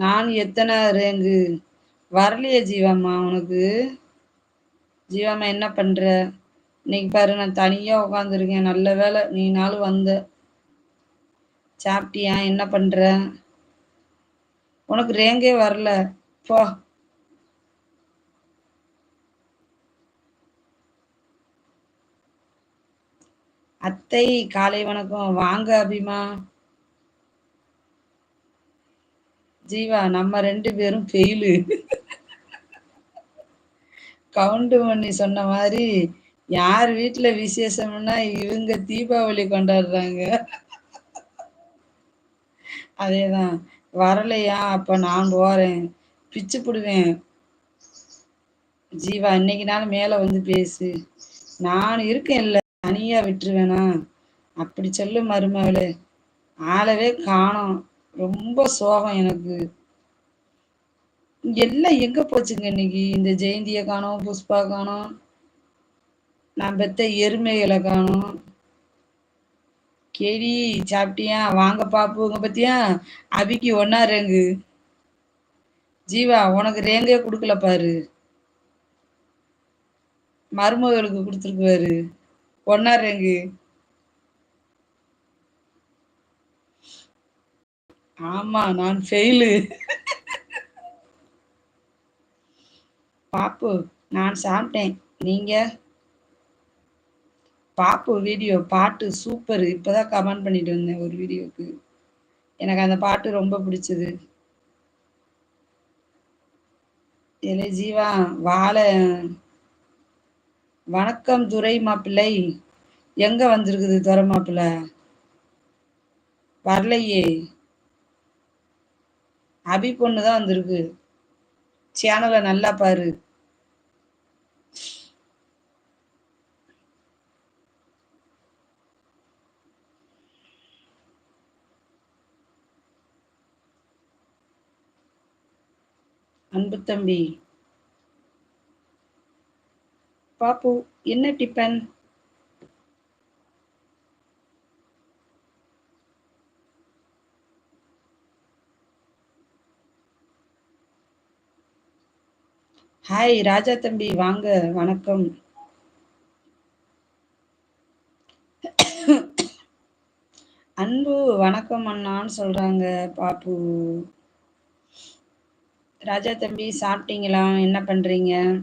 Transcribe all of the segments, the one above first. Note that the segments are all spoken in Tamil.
நான் எத்தனை ரேங்கு? வரலையே ஜீவாம்மா உனக்கு. ஜீவாம்மா என்ன பண்ணுற இன்னைக்கு பாரு நான் தனியாக உட்காந்துருக்கேன் நல்ல வேலை நீ நாளும் வந்த. சாப்பிட்டியா? என்ன பண்ணுற உனக்கு ரேங்கே வரல. போ. அத்தை காலை வணக்கம். வாங்க அபிமா. ஜீவா நம்ம ரெண்டு பேரும் ஃபெயிலு கவுண்டு பண்ணி சொன்ன மாதிரி யார் வீட்டுல விசேஷம்னா இவங்க தீபாவளி கொண்டாடுறாங்க. அதேதான். வரலையா? அப்ப நான் போறேன். பிச்சு பிடுவேன். ஜீவா இன்னைக்கு நாள் மேல வந்து பேசு. நான் இருக்கேன் இல்ல தனியா விட்டுருவேனா? அப்படி சொல்லு மருமகளே. ஆளவே காணோம். ரொம்ப சோகம் எனக்கு. எல்லாம் எங்க போச்சுங்க இன்னைக்கு? இந்த ஜெயந்தியை காணோம் புஷ்பா காணோம் நான் பெத்த எருமைகளை காணோம். கேடி சாப்பிட்டியா? வாங்க பாப்புங்க பத்தியா? அபிக்கு ஒன்னா ரேங்கு. ஜீவா உனக்கு ரேங்கே கொடுக்கல பாரு. மருமகளுக்கு கொடுத்துருக்குவாரு. ஒன்னா ரேங்கு. ஆமா நான் ஃபெயிலு பாப்பு நான் சாப்பிட்டேன். நீங்க? பாப்பு வீடியோ பாட்டு சூப்பர் இப்போதான் கமெண்ட் பண்ணிட்டு வந்தேன் ஒரு வீடியோக்கு எனக்கு அந்த பாட்டு ரொம்ப பிடிச்சது. இல்லை ஜீவா வாழை. வணக்கம் துரை மாப்பிள்ளை. எங்க வந்திருக்குது துரை மாப்பிள்ள? வரலையே. அபி பொண்ணு தான் வந்திருக்கு. சேனலை நல்லா பாரு. அன்பு தம்பி. பாப்பு என்ன டிபன்? ஹாய் ராஜா தம்பி வாங்க வணக்கம். அன்பு வணக்கம் அண்ணான்னு சொல்றாங்க பாப்பு. ராஜா தம்பி சாப்பிட்டீங்களா? என்ன பண்றீங்க?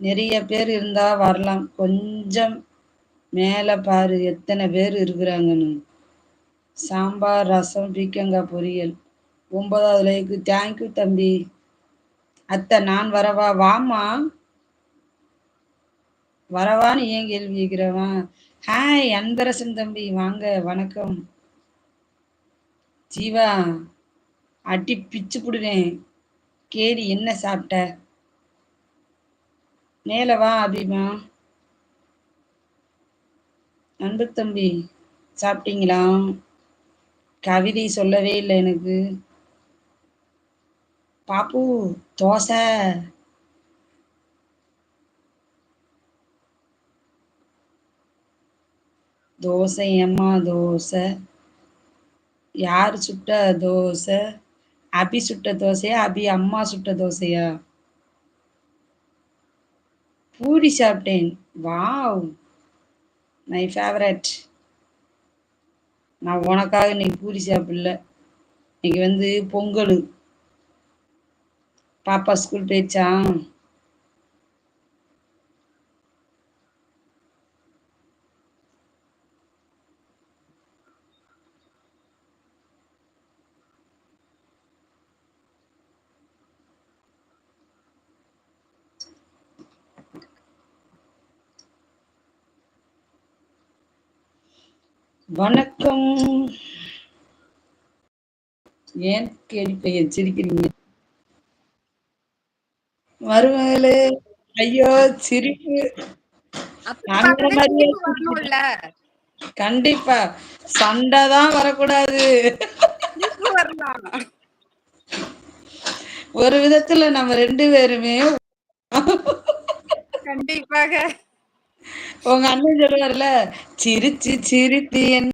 நிறைய பேர் இருந்தா வரலாம். கொஞ்சம் மேல பாரு எத்தனை பேர் இருக்கிறாங்கன்னு. சாம்பார் ரசம் பீக்கங்காய் பொரியல். ஒன்பதாவது லைக்கு. தேங்க்யூ தம்பி. அத்தை நான் வரவா? வாமா வரவான்னு ஏன் கேள்வி கேட்கிறவன்? ஹாய் அன்பரசன் தம்பி. வாங்க வணக்கம். ஜீவா அடி பிச்சு புடுவேன் கேடி என்ன சாப்பிட்ட? மேல வா அபிமா. அன்பு தம்பி சாப்பிட்டீங்களா? கவிதை சொல்லவே இல்லை எனக்கு. பாப்பு தோசை. தோசை அம்மா தோசை. யார் சுட்ட தோசை? அபி சுட்ட தோசையா? அபி அம்மா சுட்ட தோசையா? பூரி சாப்பிட்டேன். வாவ். மை ஃபேவரட் நான் உனக்காக இன்னைக்கு பூரி சாப்பிடல. இன்னைக்கு வந்து பொங்கல். பாப்பா ஸ்கூல் போயிடுச்சா வணக்கம். ஏன் கேள்வி பையன் சிரிக்கிறீங்க? மருமகளே ஐயோ சிரிப்பு. கண்டிப்பா. சண்டை தான் வரக்கூடாது. ஒரு விதத்துல நம்ம ரெண்டு பேருமே கண்டிப்பாக. உங்க அண்ணன் சொல்லுவார்ல சிரிச்சு சிரித்து என்